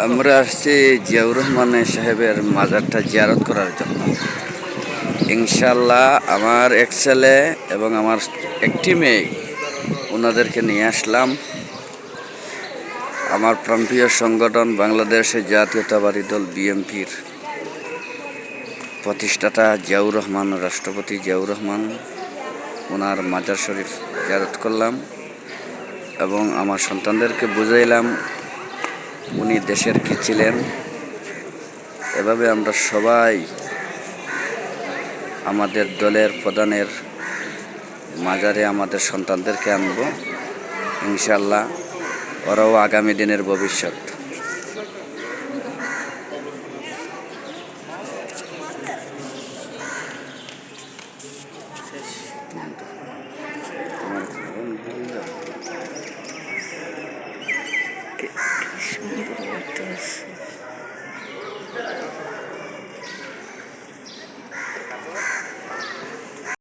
আমরা আসছি জিয়াউর রহমানের সাহেবের মাজারটা জিয়ারত করার জন্য। ইনশাল্লাহ আমার এক ছেলে এবং আমার একটি মেয়ে, ওনাদেরকে নিয়ে আসলাম। আমার প্রান্তীয় সংগঠন বাংলাদেশের জাতীয়তাবাদী দল বিএনপির প্রতিষ্ঠাতা জিয়াউর রহমান, রাষ্ট্রপতি জিয়াউর রহমান। ওনার মাজার শরীফ জিয়ারত করলাম এবং আমার সন্তানদেরকে বুঝাইলাম উনি দেশের কি ছিলেন? এভাবে আমরা সবাই আমাদের দলের প্রধানের মাজারে আমাদের সন্তানদেরকে আনব। ইনশাল্লাহ ওরাও আগামী দিনের ভবিষ্যৎ।